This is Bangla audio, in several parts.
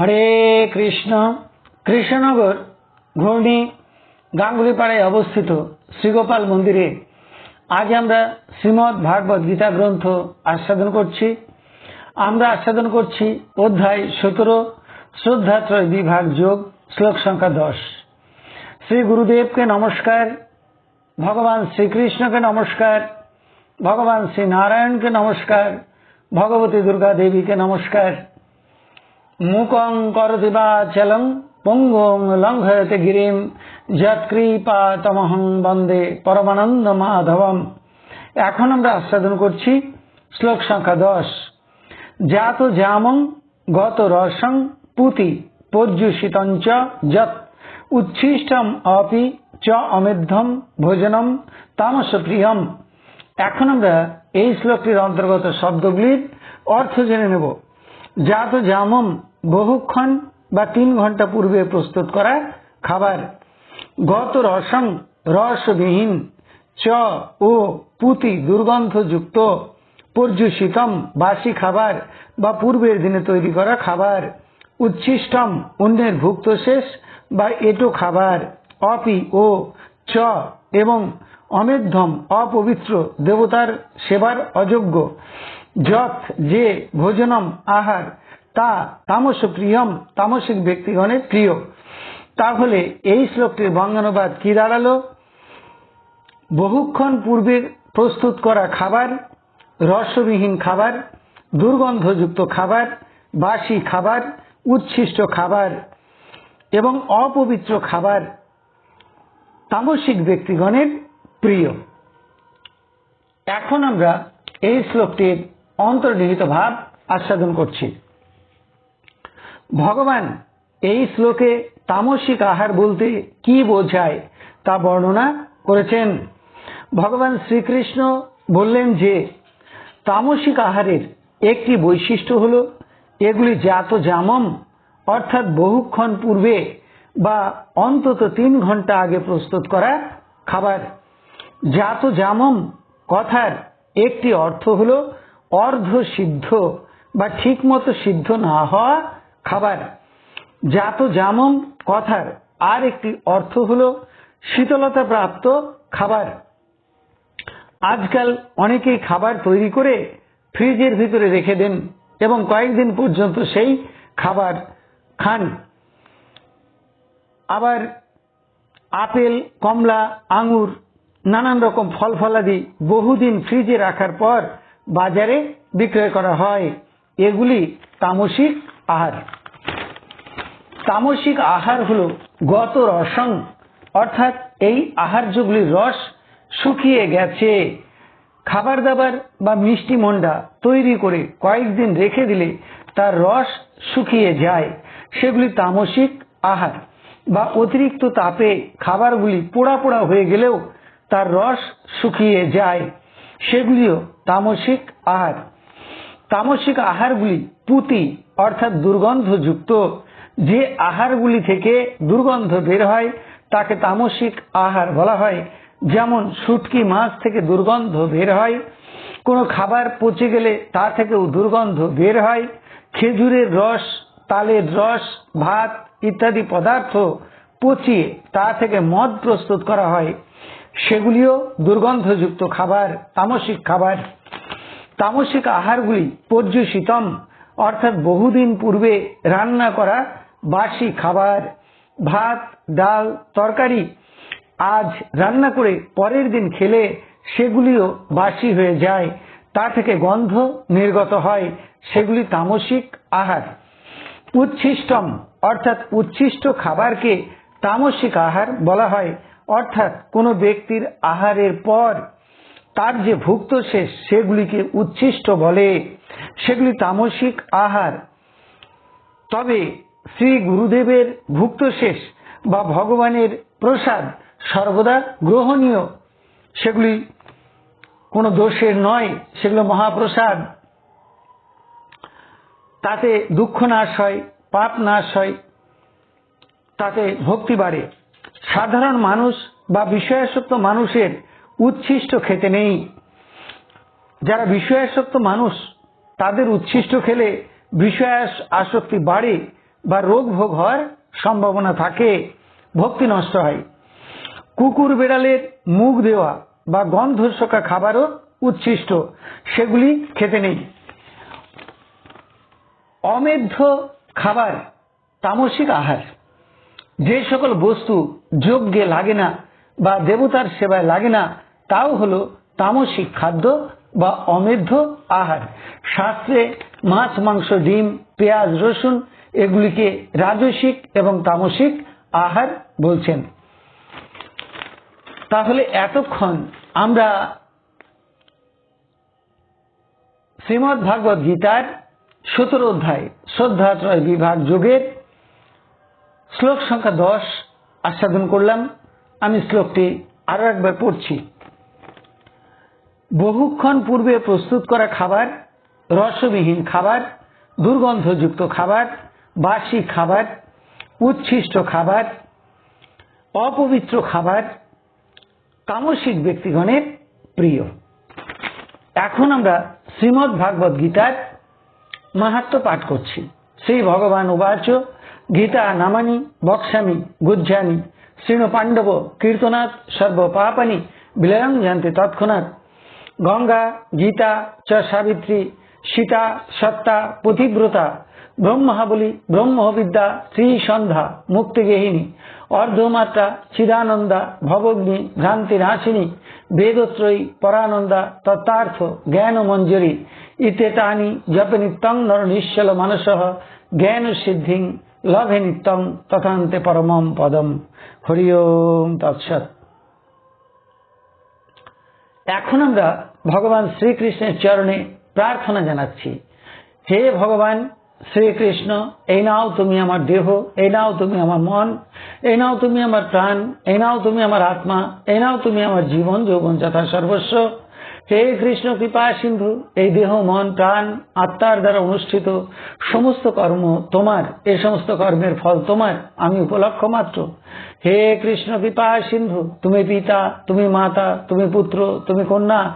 হরে কৃষ্ণ। কৃষ্ণনগর, ঘূর্ণি, গাঙ্গুলিপাড়ায় অবস্থিত শ্রীগোপাল মন্দিরে আজ আমরা শ্রীমৎ ভাগবত গীতা গ্রন্থ আস্বাদন করছি। আমরা আস্বাদন করছি অধ্যায় সতেরো শ্রদ্ধাত্রয় বিভাগ যোগ, শ্লোক সংখ্যা দশ। শ্রী গুরুদেবকে নমস্কার, ভগবান শ্রীকৃষ্ণকে নমস্কার, ভগবান শ্রী নারায়ণকে নমস্কার, ভগবতী দুর্গা দেবীকে নমস্কার। মুকং করতি চলং পঙ্গং লঙ্ঘয়তে গিরিম যৎকৃপাতমহং বন্দে পরমানন্দ মাধবম। এখন আমরা আস্বাদন করছি শ্লোক সংখ্যা দশ। জাত জামং, গত রসং, পুতি পর্যুষিতঞ্চ যৎ। উচ্ছিষ্টম অপি চ অমেধ্যম ভোজনম তামস প্রিয়ম। এখন আমরা এই শ্লোকটির অন্তর্গত শব্দগুলির অর্থ জেনে নেব। জাত জামম বহুক্ষণ বা তিন ঘণ্টা পূর্বে প্রস্তুত করা খাবার। গত রসং, রসবিহীন, চ ও পুতি দুর্গন্ধযুক্ত, পর্যুষিতম বাসি খাবার বা পূর্বের দিনে তৈরি করা খাবার, উচ্ছিষ্টম, অন্যের ভুক্ত শেষ বা এটো খাবার, অপি ও চ এবং অমেধ্যম, অপবিত্র দেবতার সেবার অযোগ্য। যথ যে ভোজনম আহার তা তামস প্রিয়ম তামসিক ব্যক্তিগণের প্রিয়। তাহলে এই শ্লোকটির বঙ্গানুবাদ কি দাঁড়াল? বহুক্ষণ পূর্বে প্রস্তুত করা খাবার, রসবিহীন খাবার, দুর্গন্ধযুক্ত খাবার, বাসি খাবার, উচ্ছিষ্ট খাবার এবং অপবিত্র খাবার তামসিক ব্যক্তিগণের প্রিয়। এখন আমরা এই শ্লোকটির অন্তর্নিহিত ভাব আস্বাদন করছি। ভগবান, এই শ্লোকে তামসিক আহার বলতে কি বোঝায় তা বর্ণনা করেছেন। ভগবান শ্রীকৃষ্ণ বললেন যে, তামসিক আহারের একটি বৈশিষ্ট্য হল, এগুলি জাত জামম, অর্থাৎ বহুক্ষণ পূর্বে বা অন্তত তিন ঘণ্টা আগে প্রস্তুত করা খাবার। জাত জামম কথার একটি অর্থ হল অর্ধ সিদ্ধ বা ঠিকমতো সিদ্ধ না হওয়া খাবার। জাত জামম কথার, আর একটি অর্থ হল শীতলতা প্রাপ্ত খাবার। আজকাল অনেকেই খাবার তৈরি করে ফ্রিজের ভিতরে রেখে দেন এবং কয়েকদিন পর্যন্ত সেই খাবার খান। আবার আপেল, কমলা, আঙুর, নানান রকম ফল ফলাদি বহুদিন ফ্রিজে রাখার পর বাজারে বিক্রয় করা হয়। এগুলি তামসিক আহার। তামসিক আহার হল গত রসং অর্থাৎ এই আহার্যগুলির রস শুকিয়ে গেছে। খাবার দাবার বা মিষ্টি মন্ডা তৈরি করে কয়েকদিন রেখে দিলে তার রস শুকিয়ে যায়। সেগুলি তামসিক আহার বা অতিরিক্ত তাপে খাবারগুলি পোড়া পোড়া হয়ে গেলেও তার রস শুকিয়ে যায়। সেগুলিও তামসিক আহার। তামসিক আহারগুলি পুতি, অর্থাৎ দুর্গন্ধযুক্ত। যে আহারগুলি থেকে দুর্গন্ধ বের হয়, তাকে তামসিক আহার বলা হয়। যেমন শুটকি মাছ থেকে দুর্গন্ধ বের হয়, কোনো খাবার পচে গেলে তা থেকেও দুর্গন্ধ বের হয়, খেজুরের রস, তালের রস, ভাত ইত্যাদি পদার্থ পচিয়ে তা থেকে মদ প্রস্তুত করা হয়। সেগুলিও দুর্গন্ধযুক্ত খাবার, তামসিক খাবার। তামসিক আহারগুলি পর্যুষিতম। অর্থাৎ বহুদিন পূর্বে রান্না করা বাসি খাবার, ভাত, ডাল, তরকারি আজ রান্না করে পরের দিন খেলে সেগুলিও বাসি হয়ে যায়। তা থেকে গন্ধ নির্গত হয়, সেগুলি তামসিক আহার। উচ্ছিষ্টম, অর্থাৎ উচ্ছিষ্ট খাবারকে তামসিক আহার বলা হয়। অর্থাৎ কোনো ব্যক্তির আহারের পর তার যে ভুক্ত শেষ সেগুলিকে উচ্ছিষ্ট বলে। সেগুলি তামসিক আহার। তবে শ্রী গুরুদেবের ভুক্ত শেষ বা ভগবানের প্রসাদ সর্বদা গ্রহণীয়। সেগুলি কোনো দোষের নয়, সেগুলো মহাপ্রসাদ। তাতে দুঃখ নাশ হয়, পাপ নাশ হয়, তাতে ভক্তি বাড়ে। সাধারণ মানুষ বা বিষয়াসক্ত মানুষের উচ্ছিষ্ট খেতে নেই। যারা বিষয়াসক্ত মানুষ, তাদের উচ্ছিষ্ট খেলে বিষয়াস আসক্তি বাড়ে বা রোগ ভোগ হওয়ার সম্ভাবনা থাকে, ভক্তি নষ্ট হয়। কুকুর বেড়ালের মুখ দেওয়া বা গন্ধ শোকা খাবারও উচ্ছিষ্ট, সেগুলি খেতে নেই। অমেধ্য খাবার তামসিক আহার। যে সকল বস্তু যজ্ঞে লাগে না বা দেবতার সেবায় লাগে না তাও হলো তামসিক খাদ্য বা অমেধ্য আহার। শাস্ত্রে মাছ, মাংস, ডিম, পেঁয়াজ, রসুন এগুলিকে রাজসিক এবং তামসিক আহার বলছেন। তাহলে এতক্ষণ আমরা শ্রীমৎ ভাগবত গীতার সতেরো অধ্যায় শ্রদ্ধাত্রয় বিভাগ যোগের শ্লোক সংখ্যা দশ আস্বাদন করলাম। আমি শ্লোকটি আরও একবার পড়ছি। বহুক্ষণ পূর্বে প্রস্তুত করা খাবার, রসবিহীন খাবার, দুর্গন্ধযুক্ত খাবার, বাসি খাবার, উচ্ছিষ্ট খাবার, অপবিত্র খাবার তামসিক ব্যক্তিগণের প্রিয়। এখন আমরা শ্রীমৎ ভাগবত গীতার মাহাত্ম পাঠ করছি। শ্রী ভগবান উবাচ, গীতা নামানি বক্সামি গুজ্জানি শ্রীণ পাণ্ডব কীর্তনাথ সর্ব পাপানি বিলয়ং জানতে তৎক্ষণাৎ গঙ্গা, গীতা, চ সাবিত্রী, সীতা, সত্তা, পথিব্রতা, ব্রহ্মাবলী, ব্রহ্মবিদ্যা, শ্রী সন্ধ্যা মুক্তিগেহিনী অর্ধমাত্রা, চিদানন্দা ভবগ্নি ভ্রান্তি নাশিনী বেদত্রয়ী, পরানন্দা, তত্ত্বার্থ জ্ঞান মঞ্জুরি ইত্যেতানি জপে নিত্যং নর নিশ্চল মানস জ্ঞান সিদ্ধি লভে নিত্যং, তথান্তে পরমম পদম। হরি ওম এখন আমরা ভগবান শ্রীকৃষ্ণের চরণে প্রার্থনা জানাচ্ছি। হে ভগবান শ্রীকৃষ্ণ, এই নাও তুমি আমার দেহ, এই নাও তুমি আমার মন, এই নাও তুমি আমার প্রাণ, এই নাও তুমি আমার আত্মা, এই নাও তুমি আমার জীবন, যৌবন যথা সর্বস্ব। হে কৃষ্ণ কৃপা সিন্ধু, এই দেহ, মন, প্রাণ, আত্মার দ্বারা অনুষ্ঠিত সমস্ত কর্ম তোমার, এ সমস্ত কর্মের ফল তোমার, আমি উপলক্ষ মাত্র। হে কৃষ্ণ কৃপা সিন্ধু, তুমি পিতা, তুমি মাতা, তুমি পুত্র, তুমি কন্যা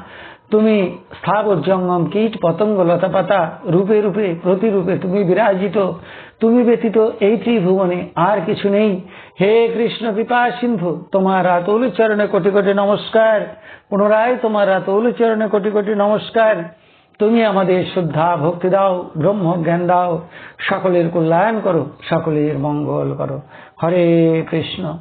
তুমি স্থাবর জঙ্গম, কীট, পতঙ্গ লতা পাতা রূপে রূপে, প্রতিরূপে তুমি বিরাজিত, তুমি ব্যতীত এই ত্রিভুবনে আর কিছু নেই। হে কৃষ্ণ কৃপা সিন্ধু, তোমার আতৌল চরণে কোটি কোটি নমস্কার। পুনরায় তোমার আতৌল চরণে কোটি কোটি নমস্কার। তুমি আমাদের শ্রদ্ধা, ভক্তি দাও, ব্রহ্ম জ্ঞান দাও। সকলের কল্যাণ করো, সকলের মঙ্গল করো। হরে কৃষ্ণ।